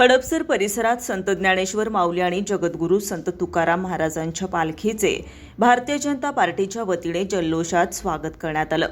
हडपसर परिसरात संत ज्ञानेश्वर माऊली आणि जगद्गुरू संत तुकाराम महाराजांच्या पालखीचे भारतीय जनता पार्टीच्या वतीने जल्लोषात स्वागत करण्यात आलं.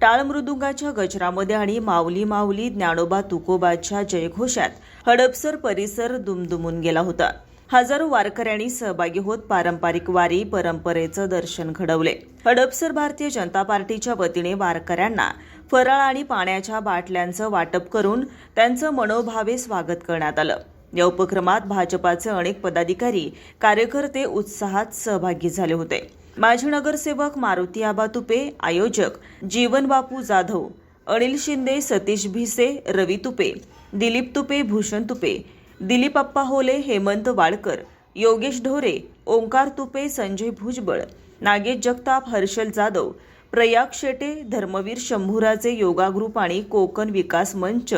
टाळ मृदुंगाच्या गजरामध्ये आणि माऊली माऊली ज्ञानोबा तुकोबाच्या जयघोषात हडपसर परिसर दुमदुमून गेला होता. हजारो वारकऱ्यांनी सहभागी होत पारंपरिक वारी परंपरेचं दर्शन घडवले. हडपसर भारतीय जनता पार्टीच्या वतीने वारकऱ्यांना फराळ आणि पाण्याच्या बाटल्यांचं वाटप करून त्यांचं मनोभावे स्वागत करण्यात आलं. या उपक्रमात भाजपाचे अनेक पदाधिकारी कार्यकर्ते उत्साहात सहभागी झाले होते. माजी नगरसेवक मारुती आबा तुपे आयोजक जीवन बापू जाधव अनिल शिंदे सतीश भिसे रवी तुपे दिलीप तुपे भूषण तुपे दिलीपप्पा होले हेमंत वाडकर योगेश ढोरे ओंकार तुपे संजय भुजबळ नागेश जगताप हर्षल जाधव प्रयाग शेटे धर्मवीर शंभूराजे योगा ग्रुप आणि कोकण विकास मंच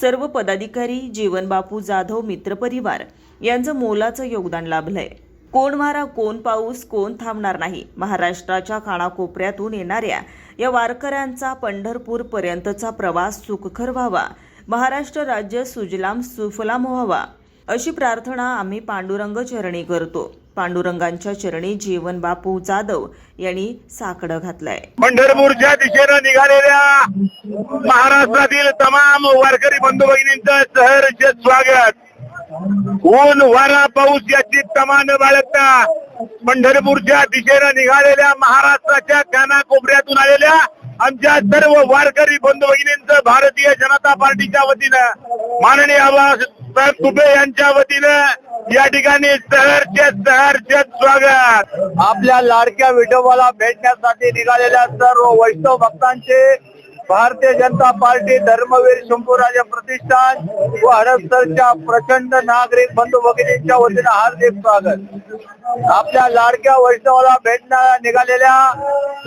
सर्व पदाधिकारी जीवनबापू जाधव मित्रपरिवार यांचं मोलाचं योगदान लाभलंय. कोण मारा कोण पाऊस कोण थांबणार नाही. महाराष्ट्राच्या कानाकोपऱ्यातून येणाऱ्या या वारकऱ्यांचा पंढरपूर पर्यंतचा प्रवास सुखकर व्हावा. महाराष्ट्र राज्य सुजलाम सुफलाम व्हावा अशी प्रार्थना आम्ही पांडुरंग चरणी करतो. पांडुरंगांच्या चरणी जीवन बापू जाधव यांनी साकडं घातलंय. पंढरपूरच्या दिशेनं निघालेल्या महाराष्ट्रातील तमाम वारकरी बंधू भगिनींचं सहर्ष स्वागत. ऊन वारा पाऊस याची तमान बाळगता पंढरपूरच्या दिशेनं निघालेल्या महाराष्ट्राच्या कानाकोपऱ्यातून आलेल्या आमच्या सर्व वारकरी बंधू भगिनींचं भारतीय जनता पार्टीच्या वतीनं माननीय आबासाहेब तुपे यांच्या वतीनं या ठिकाणी सहरचे सहरचे स्वागत. आपल्या लाडक्या विठोबाला भेटण्यासाठी निघालेल्या सर्व वैष्णव भक्तांचे भारतीय जनता पार्टी धर्मवीर शंभूराजे प्रतिष्ठान व हडपसरच्या प्रचंड नागरिक बंधू भगिनींच्या वतीनं हार्दिक स्वागत. आपल्या लाडक्या वैष्णवाला भेटणाऱ्या निघालेल्या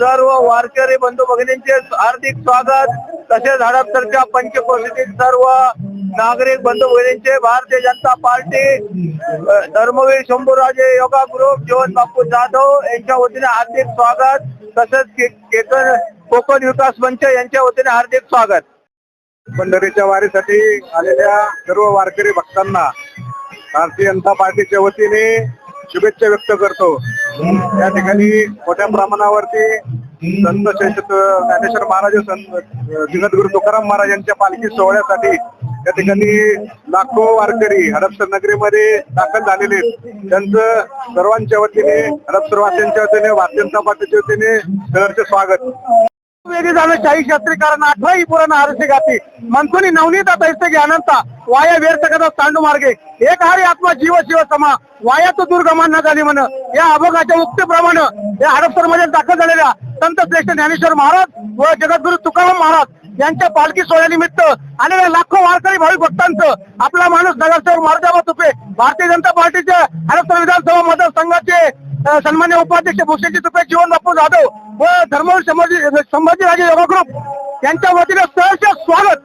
सर्व वारकरी बंधू भगिनींचे हार्दिक स्वागत. तसेच हडपसरच्या पंचकोशीतील सर्व नागरिक बंधू भगिनींचे Bharatiya Janata party Dharmaveer Shambhuraje yoga group Jeevan Bapu Jadhav यांच्या वतीने हार्दिक स्वागत. तसेच के- कोकण विकास मंच यांच्या वतीने हार्दिक स्वागत. पंढरीच्या वारीसाठी आलेल्या सर्व वारकरी भक्तांना भारतीय जनता पार्टीच्या वतीने शुभेच्छा व्यक्त करतो. या ठिकाणी मोठ्या प्रमाणावरती संत श्रेष्ठ ज्ञानेश्वर महाराज संत जगद्गुरु तुकाराम महाराज यांच्या पालखी सोहळ्यासाठी या ठिकाणी लाखो वारकरी हडपसर नगरीमध्ये दाखल झालेले त्यांचं सर्वांच्या वतीने हडपसर वासियांच्या वतीने भारतीय जनता पार्टीच्या वतीने सरचे स्वागत. वेगळी झालं शाही शास्त्री कारण अठराही पुराण आरसे गाती मनसुनी नवनीत आता इथे वाया व्यर्थ कदा तांडू मार्गे. एक हारी आत्मा जीव शिव समा. वाया तो दुर्गमान न झाली म्हण. या अभोगाच्या उक्तीप्रमाणे या हडपसरमध्ये दाखल झालेल्या संत श्रेष्ठ ज्ञानेश्वर महाराज व जगद्गुरु तुकाराम महाराज यांच्या पालखी सोहळ्यानिमित्त आलेल्या लाखो वारकरी भाविक भक्तांचं आपला माणूस नगरसेवक मारुतीबा तुपे भारतीय जनता पार्टीच्या हडपसर विधानसभा मतदारसंघाचे सन्मान्य उपाध्यक्ष भूषणजी तुपे जीवन बापू जाधव व धर्मवीर संभाजी संभाजीराजे योगा ग्रुप यांच्या वतीने सहर्ष स्वागत.